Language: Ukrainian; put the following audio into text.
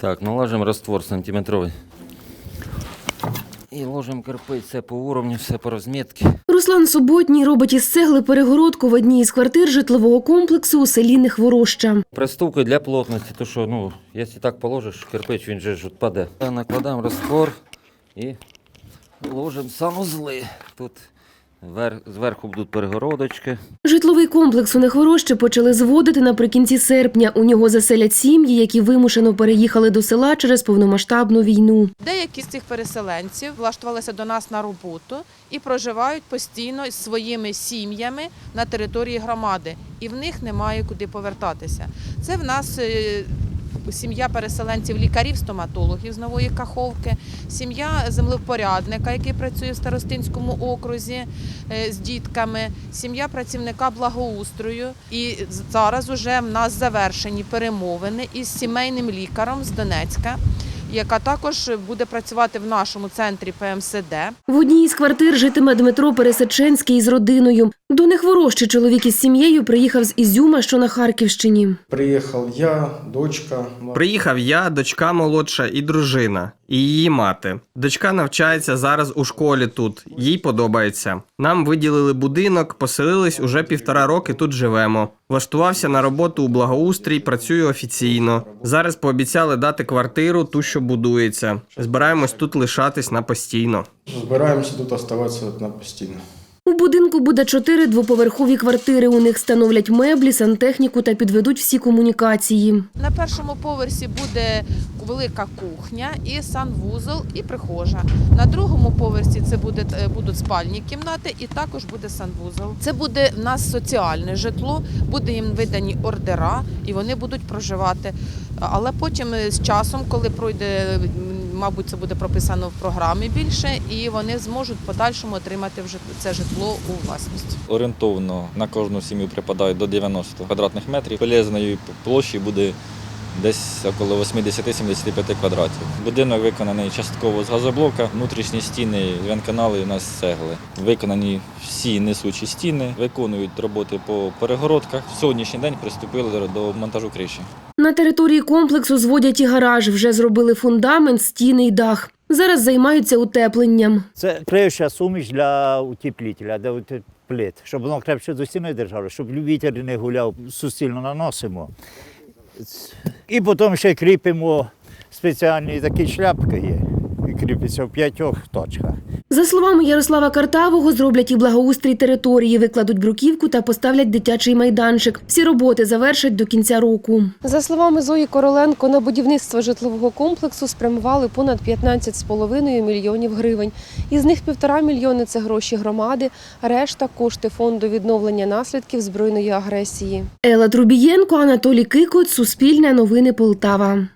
Так, налажимо раствор сантиметровий. І ложимо кирпич, все по уровню, все по розмітці. Руслан Суботній робить із цегли перегородку в одній із квартир житлового комплексу у селі Нехвороща. Приступки для плотності, то що, ну, якщо так положиш, кирпич він же ж відпаде. Накладаємо раствор і ложимо санузли. Тут. Зверху будуть перегородочки. Житловий комплекс у Нехворощі почали зводити наприкінці серпня. У нього заселять сім'ї, які вимушено переїхали до села через повномасштабну війну. Деякі з цих переселенців влаштувалися до нас на роботу і проживають постійно з своїми сім'ями на території громади, і в них немає куди повертатися. Це в нас е, сім'я переселенців лікарів, стоматологів з нової каховки, сім'я землевпорядника, який працює в старостинському окрузі е, з дітками, сім'я працівника благоустрою. І зараз уже в нас завершені перемовини із сімейним лікарем з Донецька яка також буде працювати в нашому центрі ПМСД. В одній із квартир житиме Дмитро Пересеченський з родиною. До Нехворощі чоловік із сім'єю приїхав з Ізюма, що на Харківщині. Приїхав я, дочка. Приїхав я, дочка молодша і дружина, і її мати. Дочка навчається зараз у школі тут, їй подобається. Нам виділили будинок, поселились уже півтора роки тут живемо. Влаштувався на роботу у благоустрій, працюю офіційно. Зараз пообіцяли дати квартиру, ту, що будується. Збираємось тут лишатись на постійно. Збираємося тут оставатися на постійно. У будинку буде чотири двоповерхові квартири. У них встановлять меблі, сантехніку та підведуть всі комунікації. На першому поверсі буде велика кухня, і санвузол, і прихожа. На другому поверсі це буде, е, будуть спальні кімнати, і також буде санвузол. Це буде в нас соціальне житло, буде їм видані ордера, і вони будуть проживати. Але потім е, з часом, коли пройде, мабуть, це буде прописано в програмі більше, і вони зможуть в подальшому отримати вже це житло у власність. Орієнтовно на кожну сім'ю припадає до 90 квадратних метрів. Полезної площі буде десь около 80-75 квадратів. Будинок виконаний частково з газоблока, внутрішні стіни, венканали у нас з цегли. Виконані всі несучі стіни, виконують роботи по перегородках. В сьогоднішній день приступили до монтажу криші. На території комплексу зводять і гараж. Вже зробили фундамент, стіни й дах. Зараз займаються утепленням. Це криюча суміш для утеплителя, для ут- плит, щоб воно крепше до стіни держало, щоб вітер не гуляв, суцільно наносимо. І потім ще кріпимо спеціальні такі шляпки є. Кріпиться в п'ятьох точках. За словами Ярослава Картавого, зроблять і благоустрій території, викладуть бруківку та поставлять дитячий майданчик. Всі роботи завершать до кінця року. За словами Зої Короленко, на будівництво житлового комплексу спрямували понад 15,5 мільйонів гривень. Із них півтора мільйони це гроші громади, решта кошти фонду відновлення наслідків збройної агресії. Ела Трубієнко, Анатолій Кикот, Суспільне новини Полтава.